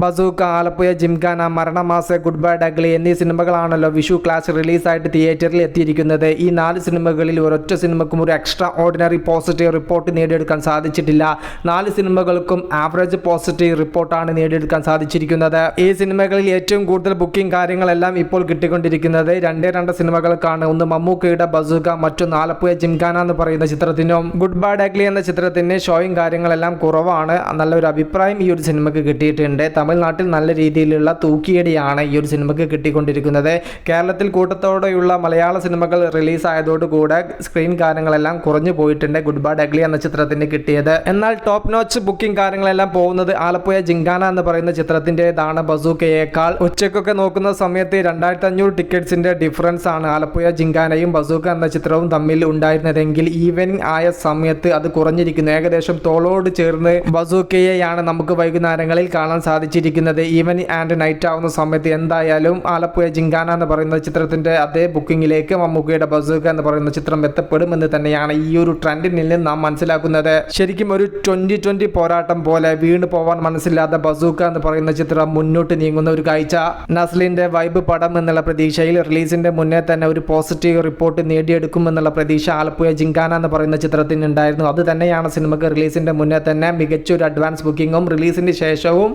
Bazooka Alappuzha gymkhana Maranamass good bad ugly എന്നീ സിനിമകളാണല്ലോ Vishu class റിലീസായിട്ട് തിയേറ്ററിൽ എത്തിയിരിക്കുന്നത്. ഈ നാല് സിനിമകളിൽ ഒരൊറ്റ സിനിമക്കും ഒരു എക്സ്ട്രാ ഓർഡിനറി പോസിറ്റീവ് റിപ്പോർട്ട് നേടിയെടുക്കാൻ സാധിച്ചിട്ടില്ല. നാല് സിനിമകൾക്കും ആവറേജ് പോസിറ്റീവ് റിപ്പോർട്ടാണ് നേടിയെടുക്കാൻ സാധിച്ചിരിക്കുന്നത്. ഈ സിനിമകളിൽ ഏറ്റവും കൂടുതൽ ബുക്കിംഗ് കാര്യങ്ങളെല്ലാം ഇപ്പോൾ കിട്ടിക്കൊണ്ടിരിക്കുന്നത്. രണ്ടേ രണ്ട് സിനിമകൾക്കാണ്. ഒന്ന് മമ്മൂക്കയുടെ ബസൂക്ക മറ്റൊന്ന് ആലപ്പുഴ ജിംഖാന എന്ന് പറയുന്ന ചിത്രത്തിനും ഗുഡ് ബൈ ഡഗ്ലി എന്ന ചിത്രത്തിന് ഷോയും കാര്യങ്ങളെല്ലാം കുറവാണ്. നല്ലൊരു അഭിപ്രായം ഈ ഒരു സിനിമയ്ക്ക് കിട്ടിയിട്ടുണ്ട്. തമിഴ്നാട്ടിൽ നല്ല രീതിയിലുള്ള തൂക്കിയടിയാണ് ഈ ഒരു സിനിമയ്ക്ക് കിട്ടിക്കൊണ്ടിരിക്കുന്നത്. കേരളത്തിൽ കൂട്ടത്തോടെയുള്ള മലയാള സിനിമകൾ റിലീസായതോടുകൂടെ സ്ക്രീൻ കാര്യങ്ങളെല്ലാം കുറഞ്ഞു പോയിട്ടുണ്ട്. ഗുഡ് ബൈ ഡഗ്ലി എന്ന ചിത്രത്തിന് കിട്ടിയത്. എന്നാൽ ടോപ്പ് നോച്ച് ബുക്കിംഗ് കാര്യങ്ങളെല്ലാം പോകുന്നത് ആലപ്പുഴ ജിങ്കാന എന്ന് പറയുന്ന ചിത്രത്തിന്റെതാണ് ബസൂക്കയേക്കാൾ. ഉച്ചക്കൊക്കെ നോക്കുന്ന സമയത്ത് രണ്ടായിരത്തി അഞ്ഞൂറ് ടിക്കറ്റ്സിന്റെ ഡിഫറൻസ് ആണ് ആലപ്പുഴ ജിങ്കാനയും ബസൂക്ക എന്ന ചിത്രവും തമ്മിൽ ഉണ്ടായിരുന്നതെങ്കിൽ ഈവനിങ് ആയ സമയത്ത് അത് കുറഞ്ഞിരിക്കുന്നു. ഏകദേശം തോളോട് ചേർന്ന് ബസൂക്കയെയാണ് നമുക്ക് വൈകുന്നേരങ്ങളിൽ കാണാൻ സാധിച്ചിരിക്കുന്നത് ഈവനിങ് ആൻഡ് നൈറ്റ് ആവുന്ന സമയത്ത് എന്തായാലും ആലപ്പുഴ ജിങ്കാന എന്ന് പറയുന്ന ചിത്രത്തിന്റെ അതേ ബുക്കിങ്ങിലേക്ക് മമ്മൂക്കയുടെ ബസൂക്ക എന്ന് പറയുന്ന ചിത്രം എത്തപ്പെടുമെന്ന് തന്നെയാണ് ഈ ഒരു ട്രെൻഡിൽ നിന്ന് നാം മനസ്സിലാക്കുന്നത്. ശരിക്കും ഒരു ട്വന്റി ട്വന്റി പോരാട്ടം പോലെ വീണ് പോവാൻ മനസ്സില്ലാത്ത ബസൂക്ക എന്ന് പറയുന്ന ചിത്രം മുന്നോട്ട് നീങ്ങുന്ന ഒരു കാഴ്ച. നസ്ലിന്റെ വൈബ് പടം എന്നുള്ള പ്രതീക്ഷയിൽ റിലീസിന്റെ മുന്നേ തന്നെ ഒരു പോസിറ്റീവ് റിപ്പോർട്ട് നേടിയെടുക്കുമെന്നുള്ള പ്രതീക്ഷ ആലപ്പുഴ ജിങ്കാന എന്ന് പറയുന്ന ചിത്രത്തിന് ഉണ്ടായിരുന്നു. അത് തന്നെയാണ് സിനിമക്ക് റിലീസിന്റെ മുന്നേ തന്നെ മികച്ച ഒരു അഡ്വാൻസ് ബുക്കിംഗും റിലീസിന് ശേഷവും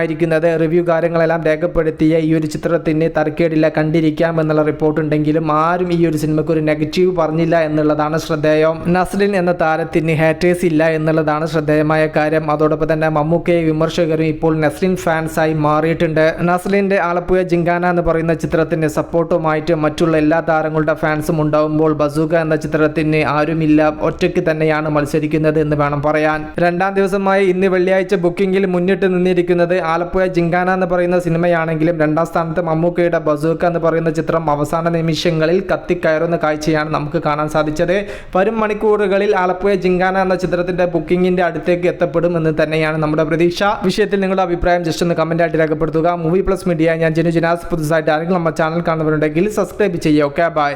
നേട്ടമായിരിക്കുന്നത് റിവ്യൂ കാര്യങ്ങളെല്ലാം രേഖപ്പെടുത്തിയ ഈ ഒരു ചിത്രത്തിന് തർക്കേടില്ല കണ്ടിരിക്കാം എന്നുള്ള റിപ്പോർട്ട് ഉണ്ടെങ്കിലും ആരും ഈ ഒരു സിനിമയ്ക്ക് ഒരു നെഗറ്റീവ് പറഞ്ഞില്ല എന്നുള്ളതാണ് ശ്രദ്ധേയം. നസ്ലിൻ എന്ന താരത്തിന് ഹാറ്റേഴ്സ് ഇല്ല എന്നുള്ളതാണ് ശ്രദ്ധേയമായ കാര്യം. അതോടൊപ്പം തന്നെ മമ്മൂക്കയെ വിമർശകരും ഇപ്പോൾ നസ്ലിൻ ഫാൻസായി മാറിയിട്ടുണ്ട്. നസ്ലിന്റെ ആലപ്പുഴ ജിങ്കാന എന്ന് പറയുന്ന ചിത്രത്തിന് സപ്പോർട്ടുമായിട്ട് മറ്റുള്ള എല്ലാ താരങ്ങളുടെ ഫാൻസും ഉണ്ടാവുമ്പോൾ ബസൂക എന്ന ചിത്രത്തിന് ആരുമില്ല. ഒറ്റയ്ക്ക് തന്നെയാണ് മത്സരിക്കുന്നത് എന്ന് വേണം പറയാൻ. രണ്ടാം ദിവസമായി ഇന്ന് വെള്ളിയാഴ്ച ബുക്കിംഗിൽ മുന്നിട്ട് നിന്നിരിക്കുന്നത് ആലപ്പുഴ ജിങ്കാന എന്ന് പറയുന്ന സിനിമയാണെങ്കിലും രണ്ടാം സ്ഥാനത്ത് മമ്മൂക്കയുടെ ബസൂക്ക എന്ന് പറയുന്ന ചിത്രം അവസാന നിമിഷങ്ങളിൽ കത്തിക്കയറുന്ന കാഴ്ചയാണ് നമുക്ക് കാണാൻ സാധിച്ചത്. വരും മണിക്കൂറുകളിൽ ആലപ്പുഴ ജിങ്കാന എന്ന ചിത്രത്തിന്റെ ബുക്കിംഗിന്റെ അടുത്തേക്ക് എത്തപ്പെടും എന്ന് തന്നെയാണ് നമ്മുടെ പ്രതീക്ഷ. വിഷയത്തിൽ നിങ്ങളുടെ അഭിപ്രായം ജസ്റ്റ് ഒന്ന് കമന്റ് ആയിട്ട് രേഖപ്പെടുത്തുക. മൂവി പ്ലസ് മീഡിയ ഞാൻ ജനു ജിനാസ്. പുതുസായിട്ട് ആരെങ്കിലും നമ്മുടെ ചാനൽ കാണുന്നവരുണ്ടെങ്കിൽ സബ്സ്ക്രൈബ് ചെയ്യുക. Okay bye